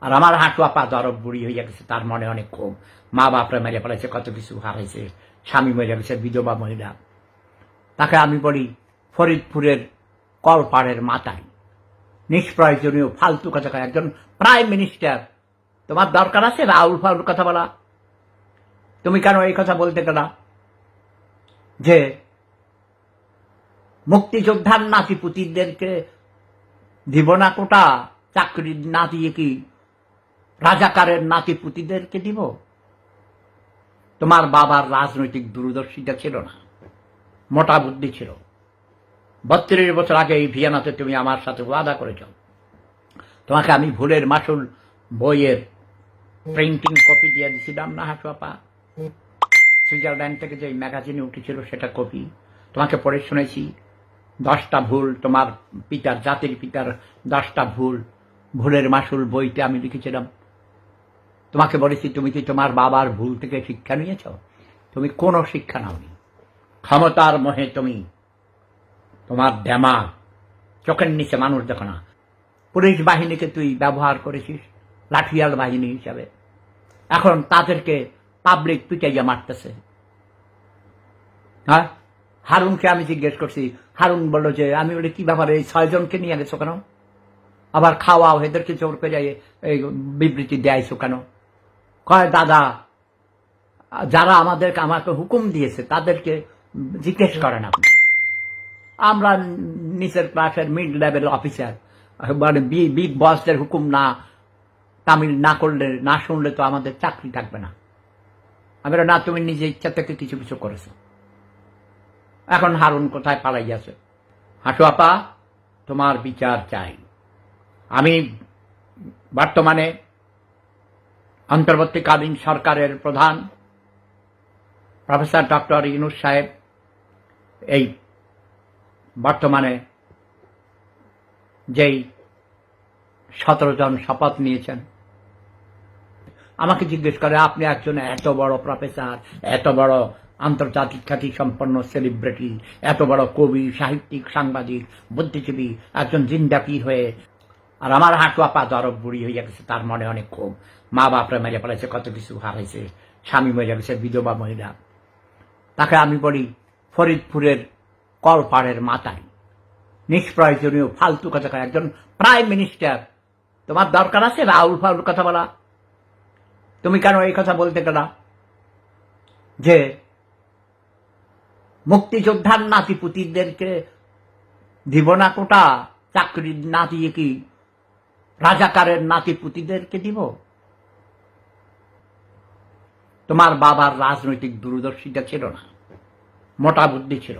আর আমার হাঁটুয়া পা দরব বুড়ি হইয়া গেছে, তার মনে অনেক ক্ষোভ। মা বাপরা মেরে ফেলেছে কত কিছু হারাইছে। স্বামী মেরে গেছে, বিধবা মহিলা। তাকে আমি বলি, ফরিদপুরের কলপাড়ের মাতারি নিষ্প্রয়োজনীয়, ফালতু কথা। একজন প্রাইম মিনিস্টার। তোমার দরকার আছে? রাহুল ফাউল কথা বলা। তুমি কেন এই কথা বলতে গেলা? যে মুক্তিযোদ্ধার নাতিপুতিদেরকে দিব না কোটা চাকরি না দিয়ে কি রাজাকারের নাতিপুতিদেরকে দিব। তোমার বাবার রাজনৈতিক দূরদর্শিতা ছিল না, মোটা বুদ্ধি ছিল। বত্রিশ বছর আগে এই ভিয়েনাতে তুমি আমার সাথে ওয়াদা করেছ। তোমাকে আমি ভুলের মাসুল বইয়ের প্রিন্টিং কপি দিয়ে দিয়েছিলাম না হাসুয়াপা সুইজারল্যান্ড থেকে যে ম্যাগাজিনে উঠেছিল সেটা কপি। তোমাকে পড়ে শুনেছি, দশটা ভুল তোমার পিতার, জাতির পিতার দশটা ভুল, ভুলের মাসুল বইতে আমি লিখেছিলাম। তোমাকে বলেছি, তুমি কি তোমার বাবার ভুল থেকে শিক্ষা নিয়েছ? তুমি কোনো শিক্ষা নাওনি। ক্ষমতার মোহে তুমি তোমার দেমাগ চোখের নিচে মানুষ দেখো না। পুলিশ বাহিনীকে তুই ব্যবহার করেছিস, লাঠিয়াল বাহিনী হিসাবে। এখন তাদেরকে পাবলিক পিটাইয়া মারতেছে। হ্যাঁ? হারুনকে আমি জিজ্ঞেস করছি, হারুন বলল যে, আমি বলি, কি ব্যাপারে এই ছয়জনকে নিয়ে গেছো কেন? আবার খাওয়াও, এদেরকে জোর করে এই বিবৃতি দেয়ছো কেন? কয়, দাদা, যারা আমাদেরকে, আমাকে হুকুম দিয়েছে, তাদেরকে জিজ্ঞেস করেন আপনি। আমরা নিচের ক্লাসের মিড লেভেল অফিসার মানে বিগ বসদের হুকুম না, তামিল না করলে, না শুনলে তো আমাদের চাকরি থাকবে না। আমি না, তুমি নিজে ইচ্ছা থেকে কিছু কিছু করেছ। এখন হারুন কোথায় পালাই গেছে? হাঁটু আপা, তোমার বিচার চাই। আমি বর্তমানে অন্তর্বর্তীকালীন সরকারের প্রধান প্রফেসর ডক্টর ইউনুস সাহেব এই বর্তমানে যেই সতেরো জন শপথ নিয়েছেন। আমাকে জিজ্ঞেস করে, আপনি একজন এত বড় প্রফেসর, এত বড় আন্তর্জাতিক খ্যাতি সম্পন্ন সেলিব্রিটি, এত বড় কবি, সাহিত্যিক, সাংবাদিক, বুদ্ধিজীবী, একজন জিন্দাপি হয়ে আর আমার হাঁটু আপা দরব বুড়ি হইয়া গেছে, তার মনে অনেক ক্ষোভ। মা বাপরা মেরে ফেলেছে কত কিছু হারাইছে। স্বামী মেরে গেছে, বিধবা মহিলা। তাকে আমি বলি, ফরিদপুরের কলপাড়ের মাতারি নিষ্প্রয়োজনীয়, ফালতু কথা। একজন প্রাইম মিনিস্টার। তোমার দরকার আছে? রাহুল ফাউল কথা বলা। তুমি কেন এই কথা বলতে গেলা? যে মুক্তিযোদ্ধার নাতি নাতিপুতিদেরকে দিব না কোটা চাকরি না দিয়ে কি রাজাকারের নাতি পুতিদেরকে দিব। তোমার বাবার রাজনৈতিক দূরদর্শিতা ছিল না মোটা বুদ্ধি ছিল।